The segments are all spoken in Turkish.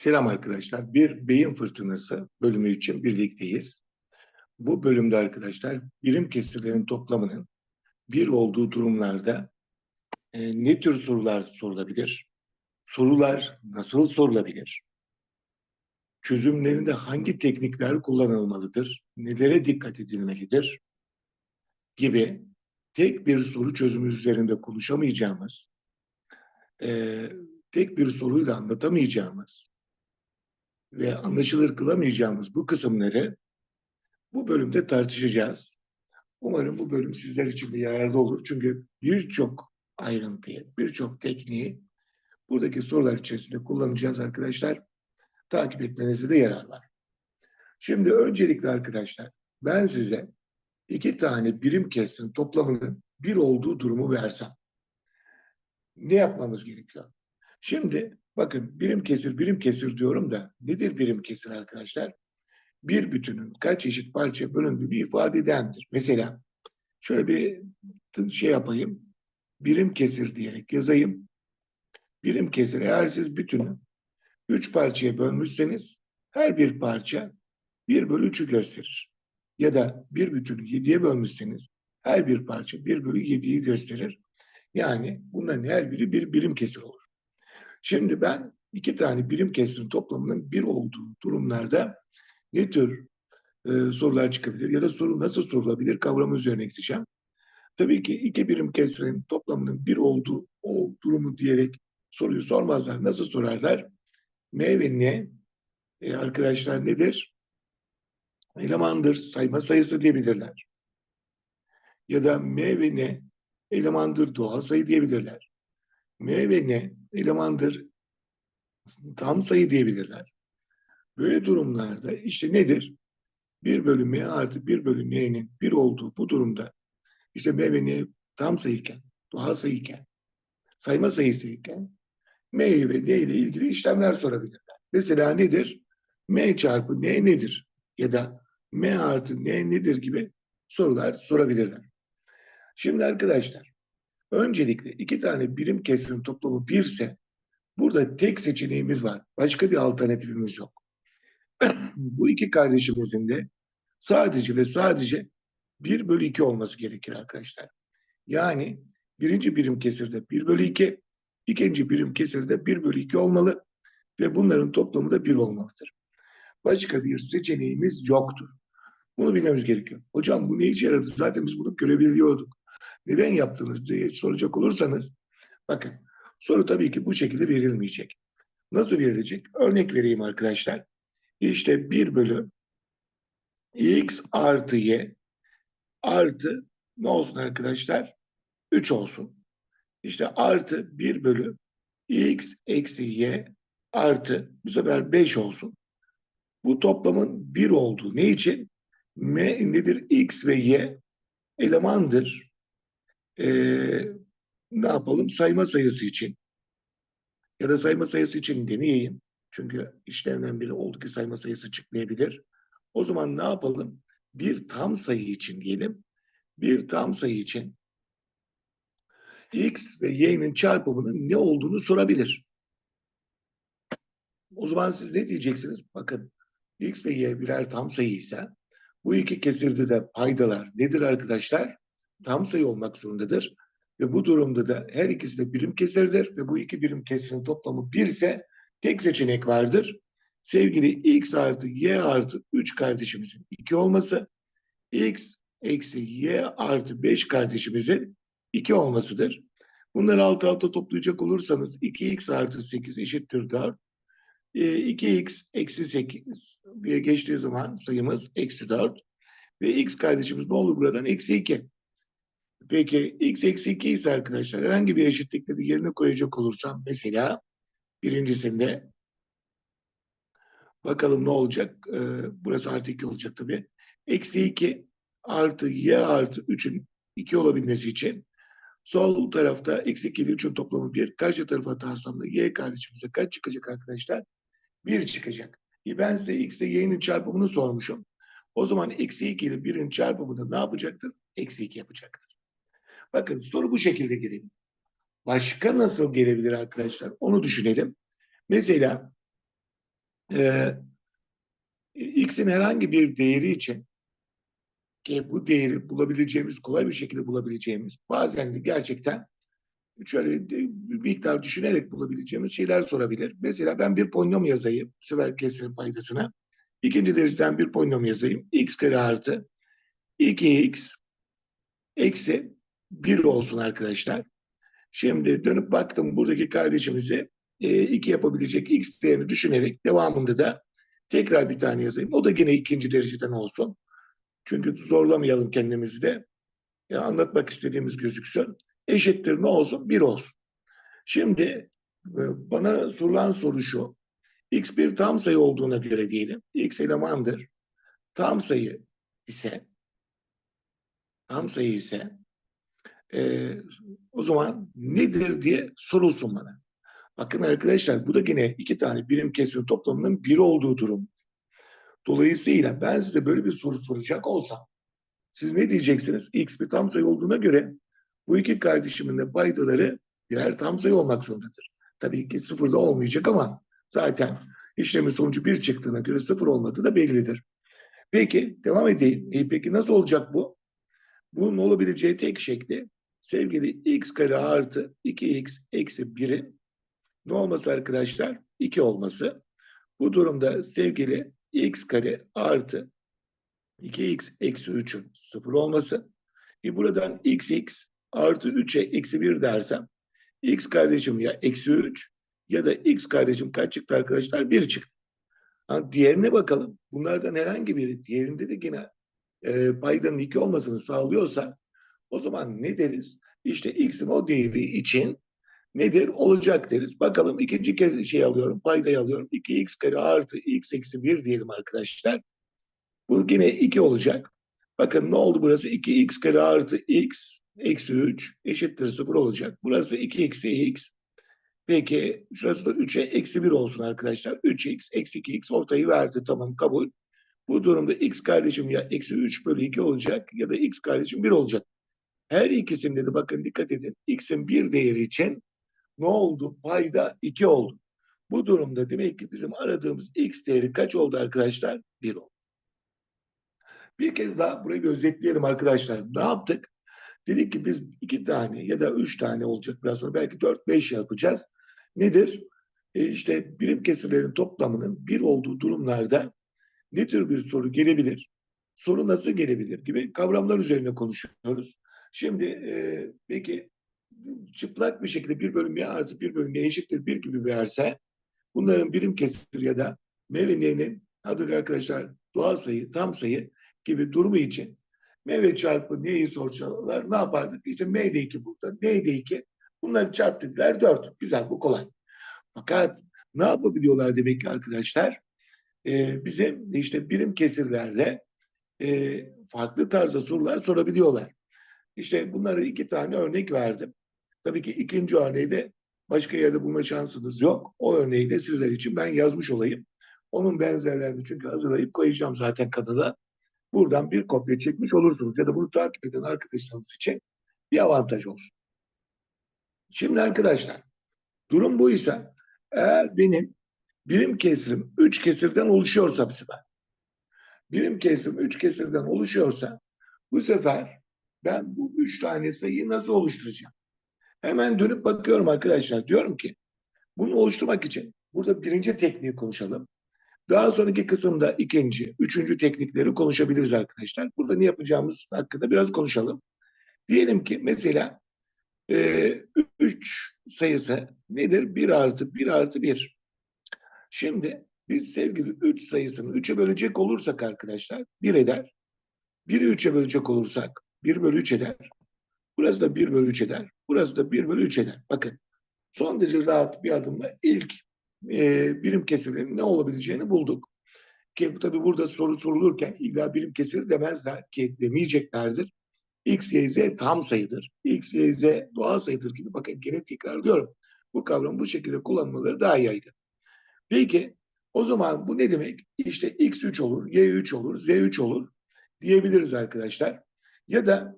Selam arkadaşlar. Bir beyin fırtınası bölümü için birlikteyiz. Bu bölümde arkadaşlar birim kesirlerin toplamının bir olduğu durumlarda e, ne tür sorular sorulabilir? Sorular nasıl sorulabilir? Çözümlerinde hangi teknikler kullanılmalıdır? Nelere dikkat edilmelidir? Gibi tek bir soru çözümü üzerinde konuşamayacağımız, e, tek bir soruyu da anlatamayacağımız ve anlaşılır kılamayacağımız bu kısımları bu bölümde tartışacağız. Umarım bu bölüm sizler için de yararlı olur. Çünkü birçok ayrıntıyı, birçok tekniği buradaki sorular içerisinde kullanacağız arkadaşlar. Takip etmenizde de yarar var. Şimdi öncelikle arkadaşlar ben size iki tane birim kesirin toplamının bir olduğu durumu versem ne yapmamız gerekiyor? Şimdi bakın birim kesir birim kesir diyorum da nedir birim kesir arkadaşlar? Bir bütünün kaç eşit parçaya bölündüğünü ifade edendir. Mesela şöyle bir şey yapayım. Birim kesir diyerek yazayım. Birim kesir eğer siz bütünü üç parçaya bölmüşseniz her bir parça 1 bölü 3'ü gösterir. Ya da bir bütünü 7'ye bölmüşseniz her bir parça 1 bölü 7'yi gösterir. Yani bunların her biri bir birim kesir olur. Şimdi ben iki tane birim kesirin toplamının bir olduğu durumlarda ne tür e, sorular çıkabilir ya da soru nasıl sorulabilir kavramı üzerine gideceğim. Tabii ki iki birim kesirin toplamının bir olduğu o durumu diyerek soruyu sormazlar. Nasıl sorarlar? M ve N e, arkadaşlar nedir? Elemandır, sayma sayısı diyebilirler. Ya da M ve N elemandır, doğal sayı diyebilirler. M ve N elemandır, tam sayı diyebilirler. Böyle durumlarda işte nedir? 1 bölü M artı 1 bölü N'nin 1 olduğu bu durumda işte M ve N tam sayıyken, doğal sayıyken, sayma sayısıyken M ve N ile ilgili işlemler sorabilirler. Mesela nedir? M çarpı N nedir? Ya da M artı N nedir gibi sorular sorabilirler. Şimdi arkadaşlar öncelikle iki tane birim kesirin toplamı 1 ise burada tek seçeneğimiz var. Başka bir alternatifimiz yok. Bu iki kardeşimizin de sadece ve sadece 1 bölü 2 olması gerekir arkadaşlar. Yani birinci birim kesirde 1 bölü 2, ikinci birim kesirde 1 bölü 2 olmalı ve bunların toplamı da 1 olmalıdır. Başka bir seçeneğimiz yoktur. Bunu bilmemiz gerekiyor. Hocam bu ne işe yaradı? Zaten biz bunu görebiliyorduk. Neden yaptınız diye soracak olursanız bakın soru tabii ki bu şekilde verilmeyecek. Nasıl verilecek? Örnek vereyim arkadaşlar. İşte 1 bölü x artı y artı ne olsun arkadaşlar? 3 olsun. İşte artı 1 bölü x eksi y artı bu sefer 5 olsun. Bu toplamın 1 olduğu ne için? M nedir? X ve Y elemandır. Ee, ne yapalım? Sayma sayısı için. Ya da sayma sayısı için demeyeyim. Çünkü işlevden biri oldu ki sayma sayısı çıkmayabilir. O zaman ne yapalım? Bir tam sayı için diyelim. Bir tam sayı için x ve y'nin çarpımının ne olduğunu sorabilir. O zaman siz ne diyeceksiniz? Bakın x ve y birer tam sayı ise bu iki kesirde de paydalar nedir arkadaşlar? Tam sayı olmak zorundadır. Ve bu durumda da her ikisi de birim kesirdir ve bu iki birim kesirin toplamı bir ise tek seçenek vardır. Sevgili x artı y artı 3 kardeşimizin 2 olması, x eksi y artı 5 kardeşimizin 2 olmasıdır. Bunları alt alta toplayacak olursanız 2x artı 8 eşittir 4. 2x eksi 8 diye geçtiği zaman sayımız eksi 4. Ve x kardeşimiz ne olur buradan? Eksi 2. Peki x eksi 2 ise arkadaşlar herhangi bir eşitlikte de yerine koyacak olursam mesela birincisinde bakalım ne olacak? Ee, burası artı 2 olacak tabii. Eksi 2 artı y artı 3'ün 2 olabilmesi için sol tarafta eksi 2 ile 3'ün toplamı 1. Karşı tarafa atarsam da y kardeşimize kaç çıkacak arkadaşlar? 1 çıkacak. E ben size x ile y'nin çarpımını sormuşum. O zaman eksi 2 ile 1'in çarpımı da ne yapacaktır? Eksi 2 yapacaktır. Bakın soru bu şekilde gelebilir. Başka nasıl gelebilir arkadaşlar? Onu düşünelim. Mesela e, x'in herhangi bir değeri için ki bu değeri bulabileceğimiz, kolay bir şekilde bulabileceğimiz, bazen de gerçekten şöyle bir miktar düşünerek bulabileceğimiz şeyler sorabilir. Mesela ben bir polinom yazayım, bu kesirin paydasına. İkinci dereceden bir polinom yazayım. x kare artı 2x eksi 1 olsun arkadaşlar. Şimdi dönüp baktım buradaki kardeşimize e, 2 yapabilecek x değerini düşünerek devamında da tekrar bir tane yazayım. O da yine ikinci dereceden olsun. Çünkü zorlamayalım kendimizi de. Ya anlatmak istediğimiz gözüksün. Eşittir ne olsun? 1 olsun. Şimdi e, bana sorulan soru şu. x bir tam sayı olduğuna göre diyelim. x elemandır. Tam sayı ise tam sayı ise e, o zaman nedir diye sorulsun bana. Bakın arkadaşlar bu da yine iki tane birim kesim toplamının bir olduğu durum. Dolayısıyla ben size böyle bir soru soracak olsam siz ne diyeceksiniz? X bir tam sayı olduğuna göre bu iki kardeşimin de paydaları birer tam sayı olmak zorundadır. Tabii ki sıfırda olmayacak ama zaten işlemin sonucu bir çıktığına göre sıfır olmadığı da bellidir. Peki devam edeyim. E, peki nasıl olacak bu? Bunun olabileceği tek şekli sevgili x kare artı 2x eksi 1'in ne olması arkadaşlar? 2 olması. Bu durumda sevgili x kare artı 2x eksi 3'ün 0 olması. E buradan xx artı 3'e eksi 1 dersem x kardeşim ya eksi 3 ya da x kardeşim kaç çıktı arkadaşlar? 1 çıktı. Ha, diğerine bakalım. Bunlardan herhangi biri diğerinde de yine e, paydanın 2 olmasını sağlıyorsa o zaman ne deriz? İşte x'in o değeri için nedir? Olacak deriz. Bakalım ikinci kez şey alıyorum, paydayı alıyorum. 2x kare artı x eksi 1 diyelim arkadaşlar. Bu yine 2 olacak. Bakın ne oldu burası? 2x kare artı x eksi 3 eşittir 0 olacak. Burası 2 eksi x. Peki şurası da 3'e eksi 1 olsun arkadaşlar. 3x eksi 2x ortayı verdi. Tamam kabul. Bu durumda x kardeşim ya eksi 3 bölü 2 olacak ya da x kardeşim 1 olacak. Her ikisinde de bakın dikkat edin. x'in bir değeri için ne oldu? Payda 2 oldu. Bu durumda demek ki bizim aradığımız x değeri kaç oldu arkadaşlar? 1 oldu. Bir kez daha burayı bir özetleyelim arkadaşlar. Ne yaptık? Dedik ki biz iki tane ya da üç tane olacak biraz sonra belki dört beş yapacağız. Nedir? E işte birim kesirlerin toplamının bir olduğu durumlarda ne tür bir soru gelebilir? Soru nasıl gelebilir gibi kavramlar üzerine konuşuyoruz. Şimdi e, peki çıplak bir şekilde bir bölüm y artı bir bölüm y eşittir bir gibi verse bunların birim kesir ya da m ve adı arkadaşlar doğal sayı, tam sayı gibi durumu için m çarpı n'yi sorsalar ne yapardık? İşte m de 2 burada, n de 2. Bunları çarp dediler 4. Güzel bu kolay. Fakat ne yapabiliyorlar demek ki arkadaşlar? Ee, bize işte birim kesirlerle e, farklı tarzda sorular sorabiliyorlar. İşte bunları iki tane örnek verdim. Tabii ki ikinci örneği de başka yerde bulma şansınız yok. O örneği de sizler için ben yazmış olayım. Onun benzerlerini çünkü hazırlayıp koyacağım zaten kanala. Buradan bir kopya çekmiş olursunuz ya da bunu takip eden arkadaşlarınız için bir avantaj olsun. Şimdi arkadaşlar durum buysa eğer benim birim kesirim 3 kesirden oluşuyorsa bu sefer birim kesirim 3 kesirden oluşuyorsa bu sefer ben bu 3 tane sayıyı nasıl oluşturacağım? Hemen dönüp bakıyorum arkadaşlar. Diyorum ki bunu oluşturmak için burada birinci tekniği konuşalım. Daha sonraki kısımda ikinci, üçüncü teknikleri konuşabiliriz arkadaşlar. Burada ne yapacağımız hakkında biraz konuşalım. Diyelim ki mesela 3 e, sayısı nedir? 1 artı 1 artı 1. Şimdi biz sevgili 3 sayısını 3'e bölecek olursak arkadaşlar 1 eder. 1'i 3'e bölecek olursak 1 bölü 3 eder. Burası da 1 bölü 3 eder. Burası da 1 bölü 3 eder. Bakın son derece rahat bir adımla ilk e, birim kesirlerin ne olabileceğini bulduk. Ki tabi burada soru sorulurken illa birim kesir demezler ki demeyeceklerdir. X, Y, Z tam sayıdır. X, Y, Z doğal sayıdır gibi. Bakın gene tekrarlıyorum. Bu kavram bu şekilde kullanmaları daha yaygın. Peki o zaman bu ne demek? İşte X 3 olur, Y 3 olur, Z 3 olur diyebiliriz arkadaşlar. Ya da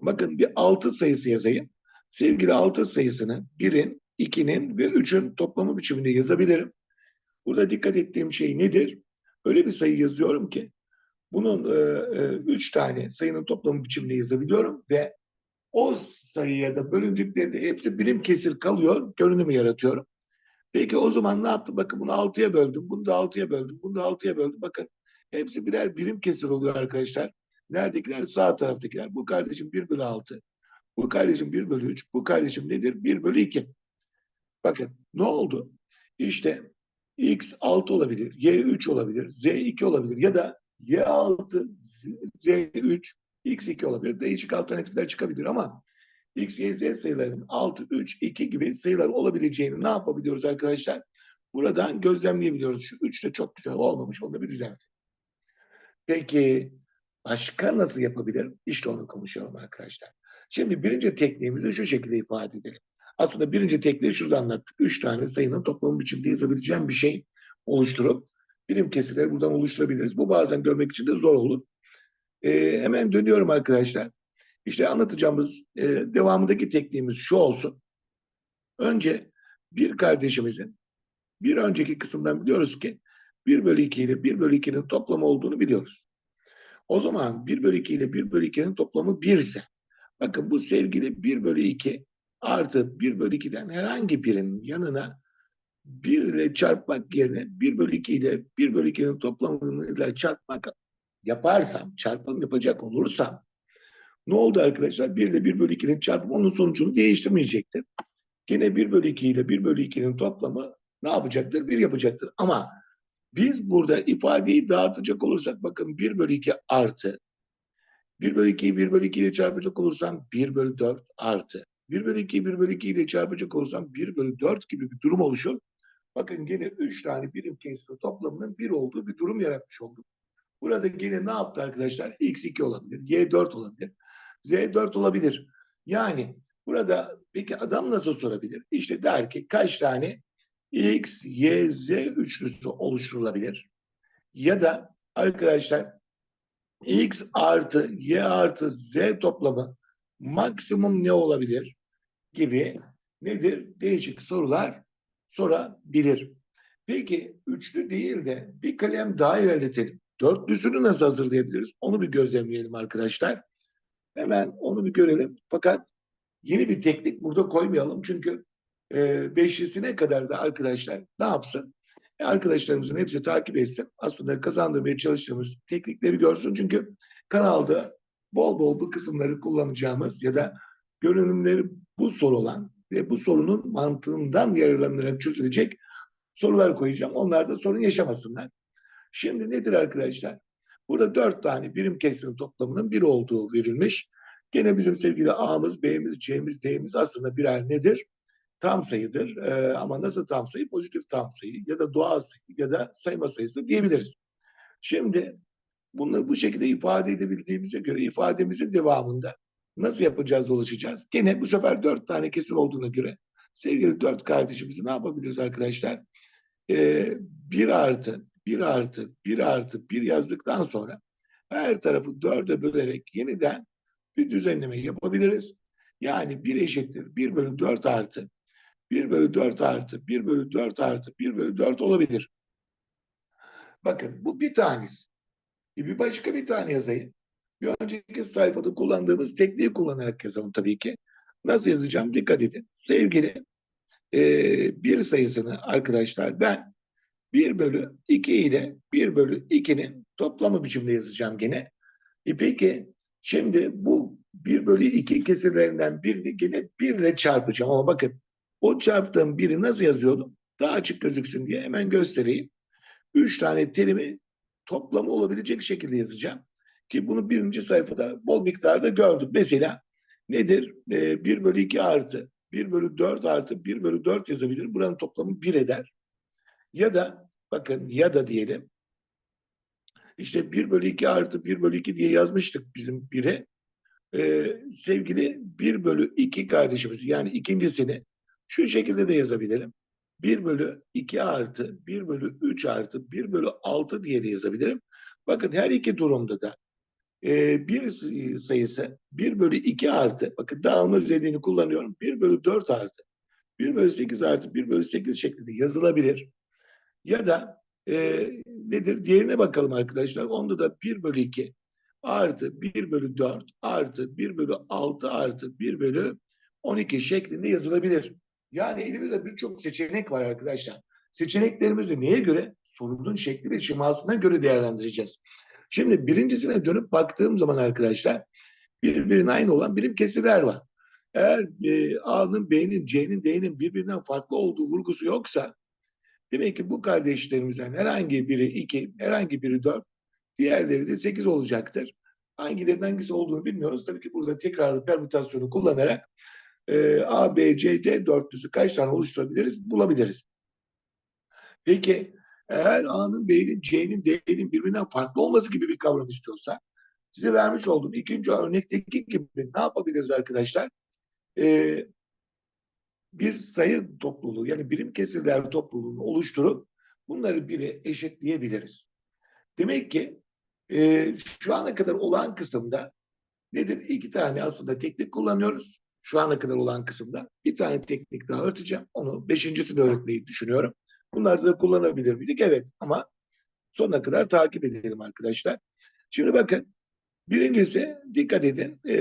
bakın bir 6 sayısı yazayım. Sevgili 6 sayısını 1'in 2'nin ve 3'ün toplamı biçiminde yazabilirim. Burada dikkat ettiğim şey nedir? Öyle bir sayı yazıyorum ki bunun e, e, üç tane sayının toplamı biçiminde yazabiliyorum ve o sayıya da bölündüklerinde hepsi birim kesir kalıyor, görünümü yaratıyorum. Peki o zaman ne yaptım? Bakın bunu altıya böldüm, bunu da altıya böldüm, bunu da altıya böldüm. Bakın hepsi birer birim kesir oluyor arkadaşlar. Neredekiler? Sağ taraftakiler. Bu kardeşim 1 bölü 6. Bu kardeşim 1 bölü 3. Bu kardeşim nedir? 1 bölü 2. Bakın ne oldu? İşte x 6 olabilir, y 3 olabilir, z 2 olabilir ya da y 6, z 3, x 2 olabilir. Değişik alternatifler çıkabilir ama x, y, z sayılarının 6, 3, 2 gibi sayılar olabileceğini ne yapabiliyoruz arkadaşlar? Buradan gözlemleyebiliyoruz. Şu 3 de çok güzel olmamış. Onu da bir düzeltelim. Peki başka nasıl yapabilirim? İşte onu konuşalım arkadaşlar. Şimdi birinci tekniğimizi şu şekilde ifade edelim. Aslında birinci tekniği şurada anlattık. Üç tane sayının toplamı biçimde yazabileceğim bir şey oluşturup birim kesirleri buradan oluşturabiliriz. Bu bazen görmek için de zor olur. Ee, hemen dönüyorum arkadaşlar. İşte anlatacağımız e, devamındaki tekniğimiz şu olsun. Önce bir kardeşimizin bir önceki kısımdan biliyoruz ki 1 bölü 2 ile 1 bölü 2'nin toplamı olduğunu biliyoruz. O zaman 1 bölü 2 ile 1 bölü 2'nin toplamı 1 ise bakın bu sevgili 1 bölü 2 artı 1 bölü 2'den herhangi birinin yanına 1 ile çarpmak yerine 1 bölü 2 ile 1 bölü 2'nin toplamıyla çarpmak yaparsam, çarpım yapacak olursam ne oldu arkadaşlar? 1 ile 1 bölü 2'nin çarpımı onun sonucunu değiştirmeyecektir. Yine 1 bölü 2 ile 1 bölü 2'nin toplamı ne yapacaktır? 1 yapacaktır. Ama biz burada ifadeyi dağıtacak olursak bakın 1 bölü 2 artı 1 bölü 2'yi 1 bölü 2 ile çarpacak olursam 1 bölü 4 artı 1 bölü 2'yi 1 bölü 2 ile çarpacak olursam 1 bölü 4 gibi bir durum oluşur. Bakın gene 3 tane birim kesri toplamının 1 olduğu bir durum yaratmış olduk. Burada gene ne yaptı arkadaşlar? x2 olabilir, y4 olabilir, z4 olabilir. Yani burada peki adam nasıl sorabilir? İşte der ki kaç tane x, y, z üçlüsü oluşturulabilir? Ya da arkadaşlar x artı y artı z toplamı maksimum ne olabilir gibi nedir? Değişik sorular sorabilir. Peki üçlü değil de bir kalem daha ilerletelim. Dörtlüsünü nasıl hazırlayabiliriz? Onu bir gözlemleyelim arkadaşlar. Hemen onu bir görelim. Fakat yeni bir teknik burada koymayalım. Çünkü e, beşlisine kadar da arkadaşlar ne yapsın? E, arkadaşlarımızın hepsi takip etsin. Aslında kazandırmaya çalıştığımız teknikleri görsün. Çünkü kanalda bol bol bu kısımları kullanacağımız ya da görünümleri bu soru olan ve bu sorunun mantığından yararlanarak çözülecek sorular koyacağım. Onlar da sorun yaşamasınlar. Şimdi nedir arkadaşlar? Burada dört tane birim kesimin toplamının bir olduğu verilmiş. Gene bizim sevgili A'mız, B'miz, C'miz, D'miz aslında birer nedir? Tam sayıdır. Ee, ama nasıl tam sayı? Pozitif tam sayı ya da doğal sayı ya da sayma sayısı diyebiliriz. Şimdi bunları bu şekilde ifade edebildiğimize göre ifademizin devamında nasıl yapacağız, dolaşacağız? Gene bu sefer dört tane kesim olduğuna göre sevgili dört kardeşimizi ne yapabiliriz arkadaşlar? Ee, bir artı, bir artı, bir artı, bir yazdıktan sonra her tarafı dörde bölerek yeniden bir düzenleme yapabiliriz. Yani bir eşittir bir bölü dört artı 1 bölü 4 artı 1 bölü 4 artı 1 bölü 4 olabilir. Bakın bu bir tanesi. E bir başka bir tane yazayım. Bir önceki sayfada kullandığımız tekniği kullanarak yazalım tabii ki. Nasıl yazacağım? Dikkat edin. Sevgili e, bir sayısını arkadaşlar ben 1 bölü 2 ile 1 bölü 2'nin toplamı biçimde yazacağım gene. E peki şimdi bu 1 bölü 2 kesirlerinden birini gene 1 ile çarpacağım. Ama bakın o çarptığım biri nasıl yazıyordum? Daha açık gözüksün diye hemen göstereyim. Üç tane terimi toplamı olabilecek şekilde yazacağım. Ki bunu birinci sayfada bol miktarda gördük. Mesela nedir? Ee, 1 bölü 2 artı 1 bölü 4 artı 1 bölü 4 yazabilir. Buranın toplamı 1 eder. Ya da bakın ya da diyelim işte 1 bölü 2 artı 1 bölü 2 diye yazmıştık bizim 1'e. Ee, sevgili 1 bölü 2 kardeşimiz yani ikincisini şu şekilde de yazabilirim. 1 bölü 2 artı 1 bölü 3 artı 1 bölü 6 diye de yazabilirim. Bakın her iki durumda da e, bir sayısı 1 bölü 2 artı bakın dağılma özelliğini kullanıyorum. 1 bölü 4 artı 1 bölü 8 artı 1 bölü 8 şeklinde yazılabilir. Ya da e, nedir? Diğerine bakalım arkadaşlar. Onda da 1 bölü 2 artı 1 bölü 4 artı 1 bölü 6 artı 1 bölü 12 şeklinde yazılabilir. Yani elimizde birçok seçenek var arkadaşlar. Seçeneklerimizi neye göre? Sorunun şekli ve şemasına göre değerlendireceğiz. Şimdi birincisine dönüp baktığım zaman arkadaşlar birbirine aynı olan birim kesirler var. Eğer e, A'nın, B'nin, C'nin, D'nin birbirinden farklı olduğu vurgusu yoksa demek ki bu kardeşlerimizden herhangi biri 2, herhangi biri 4, diğerleri de 8 olacaktır. Hangilerinin hangisi olduğunu bilmiyoruz. Tabii ki burada tekrarlı permütasyonu kullanarak e, A, B, C, D dörtlüsü kaç tane oluşturabiliriz? Bulabiliriz. Peki eğer A'nın, B'nin, C'nin, D'nin birbirinden farklı olması gibi bir kavram istiyorsa size vermiş olduğum ikinci örnekteki gibi ne yapabiliriz arkadaşlar? Ee, bir sayı topluluğu yani birim kesirler topluluğunu oluşturup bunları bire eşitleyebiliriz. Demek ki e, şu ana kadar olan kısımda nedir? İki tane aslında teknik kullanıyoruz. Şu ana kadar olan kısımda bir tane teknik daha öğreteceğim. Onu beşincisini öğretmeyi düşünüyorum. Bunları da kullanabilir miydik? Evet ama sonuna kadar takip edelim arkadaşlar. Şimdi bakın birincisi dikkat edin e,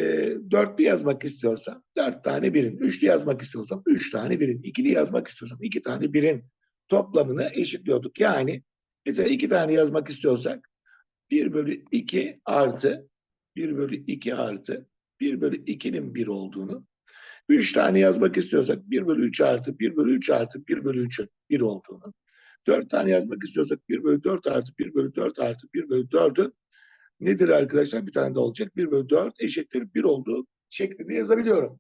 dörtlü yazmak istiyorsam dört tane birin, üçlü yazmak istiyorsam üç tane birin, ikili yazmak istiyorsam iki tane birin toplamını eşitliyorduk. Yani mesela iki tane yazmak istiyorsak bir bölü iki artı bir bölü iki artı bir bölü ikinin bir olduğunu Üç tane yazmak istiyorsak 1 bölü 3 artı 1 bölü 3 artı 1 bölü 3'ün 1 olduğunu. Dört tane yazmak istiyorsak 1 bölü 4 artı 1 bölü 4 artı 1 bölü 4'ün nedir arkadaşlar? Bir tane de olacak. 1 bölü 4 eşittir 1 olduğu şeklinde yazabiliyorum.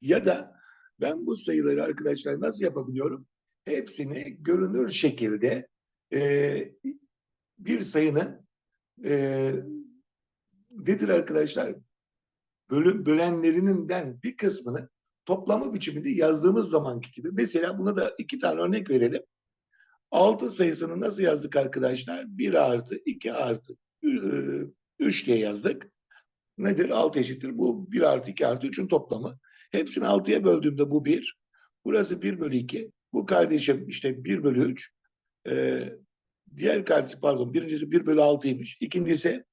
Ya da ben bu sayıları arkadaşlar nasıl yapabiliyorum? Hepsini görünür şekilde e, bir sayının e, nedir arkadaşlar? Bölüm bölenlerinden bir kısmını toplamı biçiminde yazdığımız zamanki gibi. Mesela buna da iki tane örnek verelim. 6 sayısını nasıl yazdık arkadaşlar? 1 artı 2 artı 3 diye yazdık. Nedir? 6 eşittir. Bu 1 artı 2 artı 3'ün toplamı. Hepsini 6'ya böldüğümde bu 1. Burası 1 bölü 2. Bu kardeşim işte 1 bölü 3. Ee, diğer kardeşim pardon birincisi 1 bölü 6'ymış. İkincisi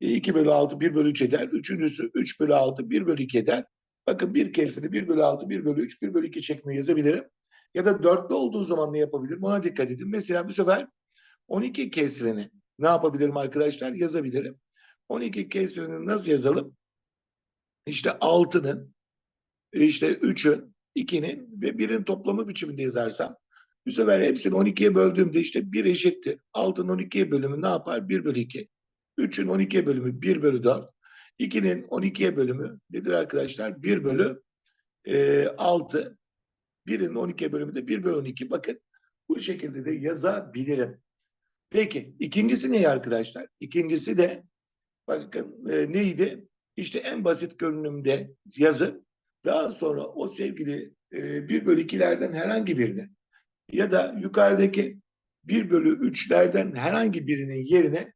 2 bölü 6 1 bölü 3 eder. Üçüncüsü 3 bölü 6 1 bölü 2 eder. Bakın bir kesini 1 bölü 6 1 bölü 3 1 bölü 2 şeklinde yazabilirim. Ya da dörtlü olduğu zaman ne yapabilirim? Ona dikkat edin. Mesela bu sefer 12 kesrini ne yapabilirim arkadaşlar? Yazabilirim. 12 kesrini nasıl yazalım? İşte 6'nın, işte 3'ün, 2'nin ve 1'in toplamı biçiminde yazarsam bu sefer hepsini 12'ye böldüğümde işte 1 eşittir. 6'nın 12'ye bölümü ne yapar? 1 bölü 2. 3'ün 12'ye bölümü 1 bölü 4. 2'nin 12'ye bölümü nedir arkadaşlar? 1 bölü e, 6. 1'in 12'ye bölümü de 1 bölü 12. Bakın bu şekilde de yazabilirim. Peki ikincisi ne arkadaşlar? İkincisi de bakın e, neydi? İşte en basit görünümde yazı. Daha sonra o sevgili e, 1 bölü 2'lerden herhangi birini ya da yukarıdaki 1 bölü 3'lerden herhangi birinin yerine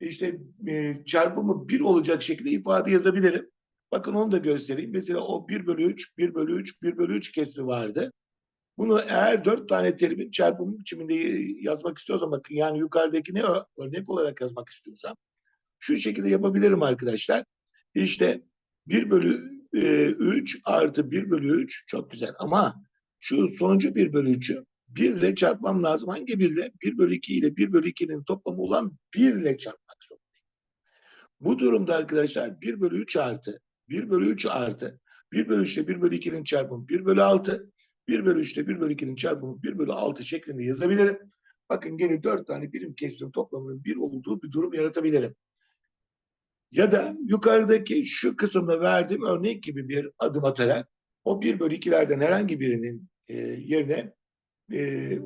işte e, çarpımı 1 olacak şekilde ifade yazabilirim. Bakın onu da göstereyim. Mesela o 1 bölü 3, 1 bölü 3, 1 bölü 3 kesri vardı. Bunu eğer 4 tane terimin çarpımı biçiminde yazmak istiyorsam bakın yani yukarıdakini örnek olarak yazmak istiyorsam şu şekilde yapabilirim arkadaşlar. İşte 1 bölü e, 3 artı 1 bölü 3 çok güzel ama şu sonuncu 1 bölü 3'ü 1 ile çarpmam lazım. Hangi 1 ile? 1 bölü 2 ile 1 bölü 2'nin toplamı olan 1 ile zorundayım. Bu durumda arkadaşlar 1 bölü 3 artı 1 bölü 3 artı 1 bölü 3 ile 1 bölü 2'nin çarpımı 1 bölü 6 1 bölü 3 ile 1 bölü 2'nin çarpımı 1 bölü 6 şeklinde yazabilirim. Bakın gene 4 tane birim kesirin toplamının 1 olduğu bir durum yaratabilirim. Ya da yukarıdaki şu kısımda verdiğim örnek gibi bir adım atarak o 1 bölü 2'lerden herhangi birinin e, yerine e,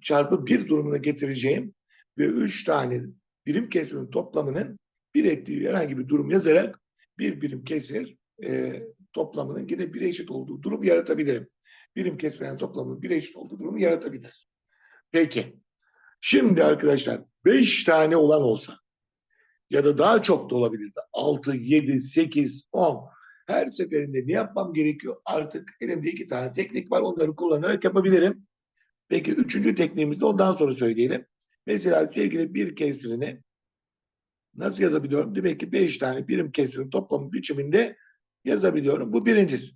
çarpı bir durumuna getireceğim ve üç tane birim kesirin toplamının bir ettiği herhangi bir durum yazarak bir birim kesir e, toplamının yine bir eşit olduğu durum yaratabilirim. Birim kesilen toplamının bir eşit olduğu durumu yaratabiliriz. Peki. Şimdi arkadaşlar beş tane olan olsa ya da daha çok da olabilirdi. Altı, yedi, sekiz, on. Her seferinde ne yapmam gerekiyor? Artık elimde iki tane teknik var. Onları kullanarak yapabilirim. Peki üçüncü tekniğimizde ondan sonra söyleyelim. Mesela sevgili bir kesirini nasıl yazabiliyorum? Demek ki beş tane birim kesirin toplamı biçiminde yazabiliyorum. Bu birincisi.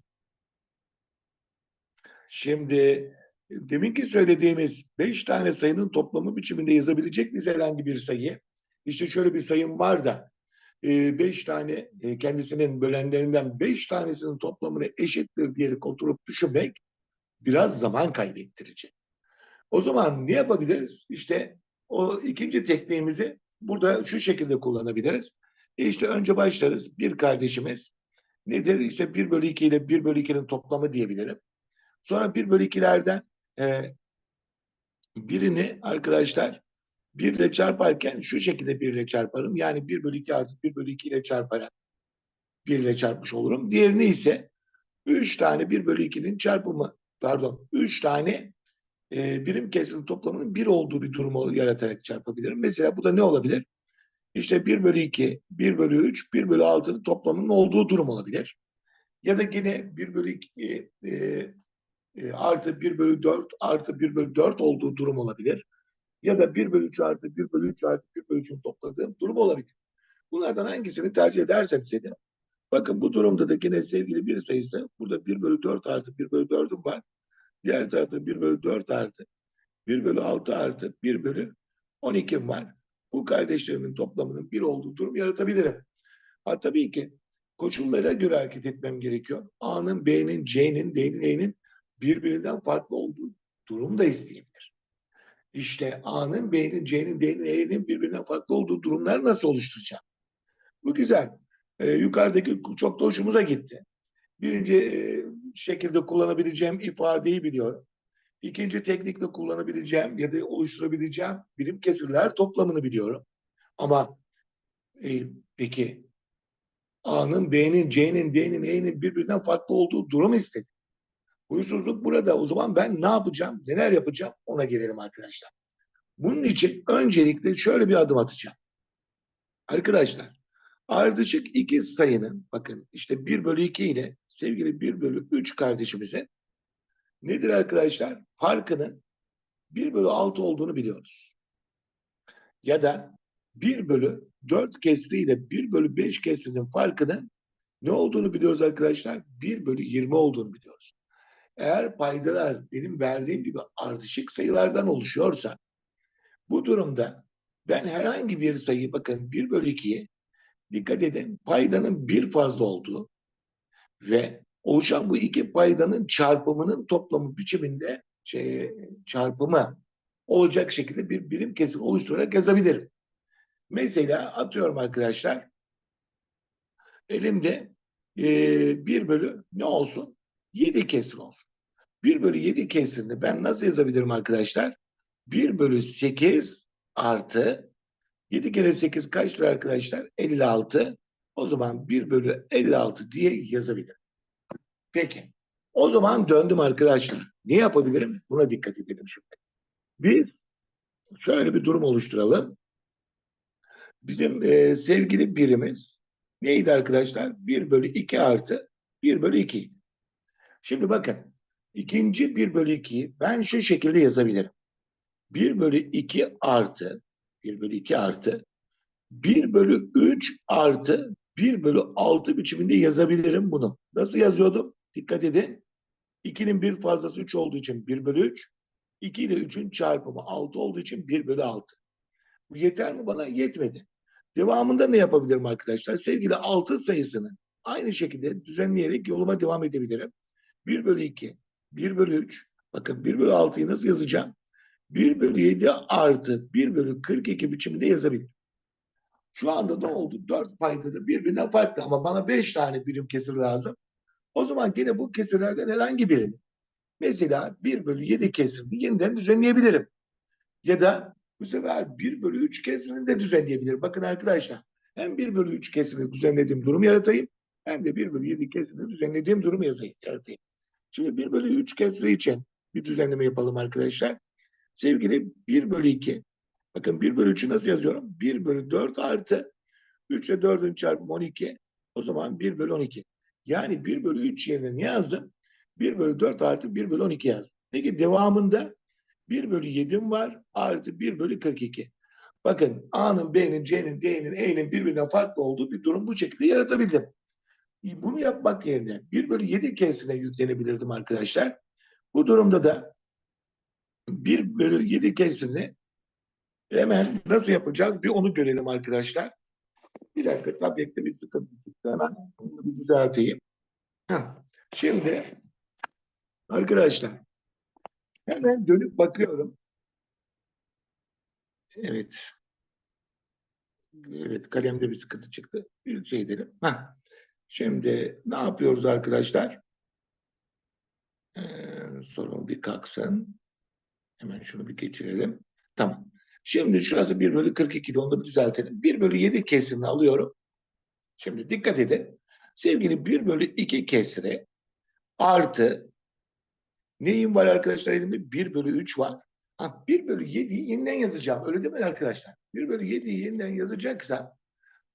Şimdi deminki söylediğimiz beş tane sayının toplamı biçiminde yazabilecek miyiz herhangi bir sayı? İşte şöyle bir sayım var da e, beş tane e, kendisinin bölenlerinden beş tanesinin toplamını eşittir diyerek oturup düşünmek biraz zaman kaybettirecek. O zaman ne yapabiliriz? İşte o ikinci tekniğimizi burada şu şekilde kullanabiliriz. E işte önce başlarız. Bir kardeşimiz nedir? İşte 1 bölü 2 ile 1 bölü 2'nin toplamı diyebilirim. Sonra 1 bölü 2'lerden e, birini arkadaşlar 1 ile çarparken şu şekilde 1 ile çarparım. Yani 1 bölü 2 artı 1 bölü 2 ile çarparak 1 ile çarpmış olurum. Diğerini ise 3 tane 1 bölü 2'nin çarpımı pardon 3 tane e, birim kesirin toplamının 1 olduğu bir durumu yaratarak çarpabilirim. Mesela bu da ne olabilir? İşte 1 bölü 2, 1 bölü 3, 1 bölü 6'nın toplamının olduğu durum olabilir. Ya da yine 1 bölü 2 e, e, artı 1 bölü 4 artı 1 bölü 4 olduğu durum olabilir. Ya da 1 bölü 3 artı 1 bölü 3 artı 1 bölü 3'ün topladığım durum olabilir. Bunlardan hangisini tercih ederseniz edin. Bakın bu durumda da yine sevgili bir sayısı burada 1 bölü 4 artı 1 bölü 4'üm var. Diğer tarafta 1 bölü 4 artı 1 bölü 6 artı 1 bölü 12'm var. Bu kardeşlerimin toplamının 1 olduğu durum yaratabilirim. Ha tabii ki koşullara göre hareket etmem gerekiyor. A'nın, B'nin, C'nin, D'nin, E'nin birbirinden farklı olduğu durum da isteyebilir. İşte A'nın, B'nin, C'nin, D'nin, E'nin birbirinden farklı olduğu durumlar nasıl oluşturacağım? Bu güzel. Ee, yukarıdaki çok da hoşumuza gitti. Birinci e, şekilde kullanabileceğim ifadeyi biliyorum. İkinci teknikle kullanabileceğim ya da oluşturabileceğim birim kesirler toplamını biliyorum. Ama e, peki A'nın, B'nin, C'nin, D'nin, E'nin birbirinden farklı olduğu durum istedim. Huysuzluk burada. O zaman ben ne yapacağım, neler yapacağım ona gelelim arkadaşlar. Bunun için öncelikle şöyle bir adım atacağım. Arkadaşlar ardışık iki sayının bakın işte 1 bölü 2 ile sevgili 1 bölü 3 kardeşimizin nedir arkadaşlar? Farkının 1 bölü 6 olduğunu biliyoruz. Ya da 1 bölü 4 kesri ile 1 bölü 5 kesrinin farkının ne olduğunu biliyoruz arkadaşlar? 1 bölü 20 olduğunu biliyoruz. Eğer paydalar benim verdiğim gibi ardışık sayılardan oluşuyorsa bu durumda ben herhangi bir sayı bakın 1 bölü 2'yi dikkat edin paydanın bir fazla olduğu ve oluşan bu iki paydanın çarpımının toplamı biçiminde şey, çarpımı olacak şekilde bir birim kesim oluşturarak yazabilirim. Mesela atıyorum arkadaşlar elimde e, 1 bölü ne olsun? 7 kesir olsun. 1 bölü 7 kesirini ben nasıl yazabilirim arkadaşlar? 1 bölü 8 artı 7 kere 8 kaçtır arkadaşlar? 56. O zaman 1 bölü 56 diye yazabilirim. Peki. O zaman döndüm arkadaşlar. Ne yapabilirim? Buna dikkat edelim şimdi. Biz şöyle bir durum oluşturalım. Bizim e, sevgili birimiz neydi arkadaşlar? 1 bölü 2 artı 1 bölü 2. Şimdi bakın. ikinci 1 bölü 2'yi ben şu şekilde yazabilirim. 1 bölü 2 artı 1 bölü 2 artı 1 bölü 3 artı 1 bölü 6 biçiminde yazabilirim bunu. Nasıl yazıyordum? Dikkat edin. 2'nin bir fazlası 3 olduğu için 1 bölü 3. 2 ile 3'ün çarpımı 6 olduğu için 1 bölü 6. Bu yeter mi bana? Yetmedi. Devamında ne yapabilirim arkadaşlar? Sevgili 6 sayısını aynı şekilde düzenleyerek yoluma devam edebilirim. 1 bölü 2, 1 bölü 3. Bakın 1 bölü 6'yı nasıl yazacağım? 1 bölü 7 artı 1 bölü 42 biçiminde yazabilirim. Şu anda ne oldu? 4 paydadır birbirinden farklı ama bana 5 tane birim kesir lazım. O zaman yine bu kesirlerden herhangi birini mesela 1 bölü 7 kesirini yeniden düzenleyebilirim. Ya da bu sefer 1 bölü 3 kesirini de düzenleyebilirim. Bakın arkadaşlar hem 1 bölü 3 kesirini düzenlediğim durum yaratayım hem de 1 bölü 7 kesirini düzenlediğim durumu yazayım, yaratayım. Şimdi 1 bölü 3 kesiri için bir düzenleme yapalım arkadaşlar. Sevgili 1 bölü 2. Bakın 1 bölü 3'ü nasıl yazıyorum? 1 bölü 4 artı 3 ile 4'ün çarpımı 12. O zaman 1 bölü 12. Yani 1 bölü 3 yerine ne yazdım? 1 bölü 4 artı 1 bölü 12 yazdım. Peki devamında 1 bölü 7'm var artı 1 bölü 42. Bakın A'nın, B'nin, C'nin, D'nin, E'nin birbirinden farklı olduğu bir durum bu şekilde yaratabildim. Bunu yapmak yerine 1 bölü 7 kesine yüklenebilirdim arkadaşlar. Bu durumda da 1 bölü 7 kesini hemen nasıl yapacağız bir onu görelim arkadaşlar. Bir dakika tablette bir sıkıntı hemen onu bir düzelteyim. Şimdi arkadaşlar hemen dönüp bakıyorum. Evet. Evet kalemde bir sıkıntı çıktı. Bir şey edelim. Heh. Şimdi ne yapıyoruz arkadaşlar? Ee, sorun bir kalksın. Hemen şunu bir geçirelim. Tamam. Şimdi şurası 1 bölü 42 onu da bir düzeltelim. 1 bölü 7 kesirini alıyorum. Şimdi dikkat edin. Sevgili 1 bölü 2 kesiri artı neyim var arkadaşlar elimde? 1 bölü 3 var. Ha, 1 bölü 7'yi yeniden yazacağım. Öyle değil mi arkadaşlar? 1 bölü 7'yi yeniden yazacaksam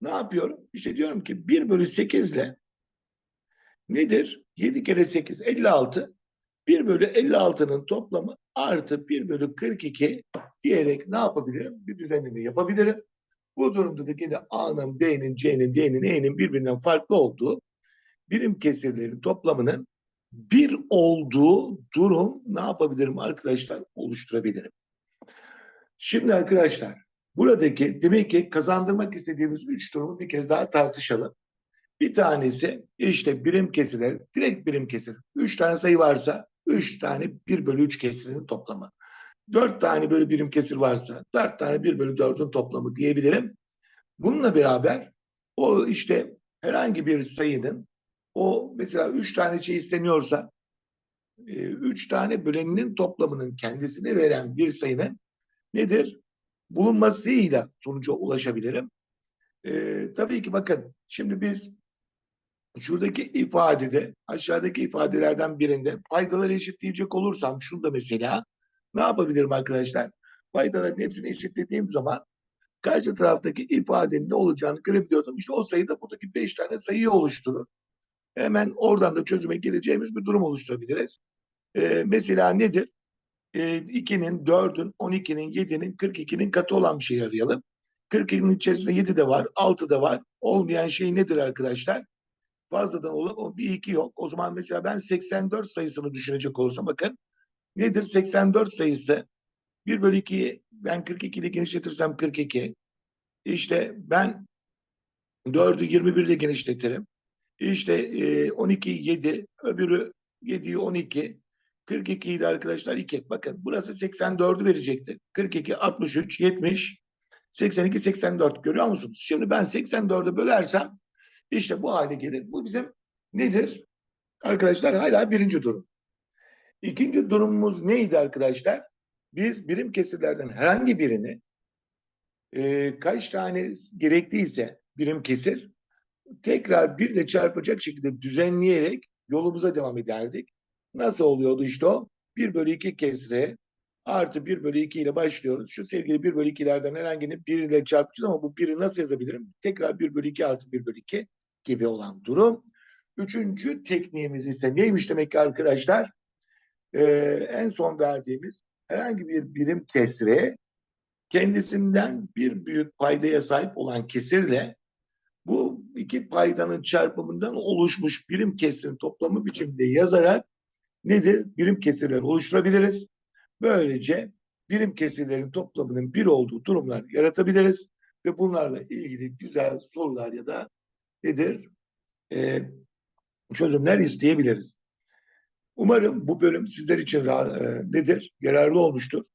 ne yapıyorum? İşte diyorum ki 1 bölü 8 ile nedir? 7 kere 8 56. 1 bölü 56'nın toplamı artı 1 bölü 42 diyerek ne yapabilirim? Bir düzenleme yapabilirim. Bu durumda da yine A'nın, B'nin, C'nin, D'nin, E'nin birbirinden farklı olduğu birim kesirlerin toplamının bir olduğu durum ne yapabilirim arkadaşlar? Oluşturabilirim. Şimdi arkadaşlar buradaki demek ki kazandırmak istediğimiz üç durumu bir kez daha tartışalım. Bir tanesi işte birim kesirler, direkt birim kesir. Üç tane sayı varsa üç tane bir bölü üç kesirinin toplamı. Dört tane bölü birim kesir varsa dört tane bir bölü dördün toplamı diyebilirim. Bununla beraber o işte herhangi bir sayının o mesela üç tane şey isteniyorsa e, üç tane böleninin toplamının kendisini veren bir sayının nedir? Bulunmasıyla sonuca ulaşabilirim. Ee, tabii ki bakın şimdi biz şuradaki ifadede aşağıdaki ifadelerden birinde paydaları eşitleyecek olursam şunda mesela ne yapabilirim arkadaşlar? Paydaların hepsini eşitlediğim zaman karşı taraftaki ifadenin ne olacağını görebiliyordum. İşte o sayı da buradaki beş tane sayıyı oluşturur. Hemen oradan da çözüme geleceğimiz bir durum oluşturabiliriz. Ee, mesela nedir? Ee, 2'nin, 4'ün, 12'nin, 7'nin, 42'nin katı olan bir şey arayalım. 42'nin içerisinde 7 de var, 6 da var. Olmayan şey nedir arkadaşlar? Fazladan olan bir iki yok. O zaman mesela ben 84 sayısını düşünecek olursam bakın nedir 84 sayısı? 1 bölü 2'yi ben 42 ile genişletirsem 42. İşte ben 4'ü 21 ile genişletirim. İşte e, 12 7, öbürü 7'yi 12. 42'yi de arkadaşlar 2. Bakın burası 84'ü verecektir. 42, 63, 70, 82, 84 görüyor musunuz? Şimdi ben 84'ü bölersem işte bu hale gelir. Bu bizim nedir? Arkadaşlar hala birinci durum. İkinci durumumuz neydi arkadaşlar? Biz birim kesirlerden herhangi birini e, kaç tane gerekliyse birim kesir tekrar bir de çarpacak şekilde düzenleyerek yolumuza devam ederdik. Nasıl oluyordu işte o? 1 bölü 2 kesre artı 1 bölü 2 ile başlıyoruz. Şu sevgili 1 bölü 2'lerden herhangi 1 ile çarpacağız ama bu 1'i nasıl yazabilirim? Tekrar 1 bölü 2 artı 1 bölü 2 gibi olan durum. Üçüncü tekniğimiz ise neymiş demek ki arkadaşlar? Ee, en son verdiğimiz herhangi bir birim kesre kendisinden bir büyük paydaya sahip olan kesirle bu iki paydanın çarpımından oluşmuş birim kesirin toplamı biçimde yazarak nedir? Birim kesirler oluşturabiliriz. Böylece birim kesirlerin toplamının bir olduğu durumlar yaratabiliriz ve bunlarla ilgili güzel sorular ya da nedir? Ee, çözümler isteyebiliriz. Umarım bu bölüm sizler için e, nedir? Yararlı olmuştur.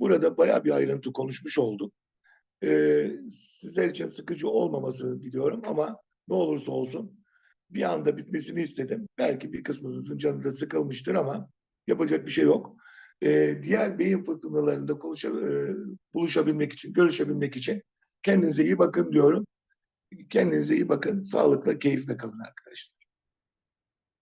Burada bayağı bir ayrıntı konuşmuş olduk. Ee, sizler için sıkıcı olmamasını diliyorum ama ne olursa olsun bir anda bitmesini istedim. Belki bir kısmınızın canı da sıkılmıştır ama yapacak bir şey yok. Ee, diğer beyin fırtınalarında konuşa, e, buluşabilmek için, görüşebilmek için kendinize iyi bakın diyorum. Kendinize iyi bakın. Sağlıkla, keyifle kalın arkadaşlar.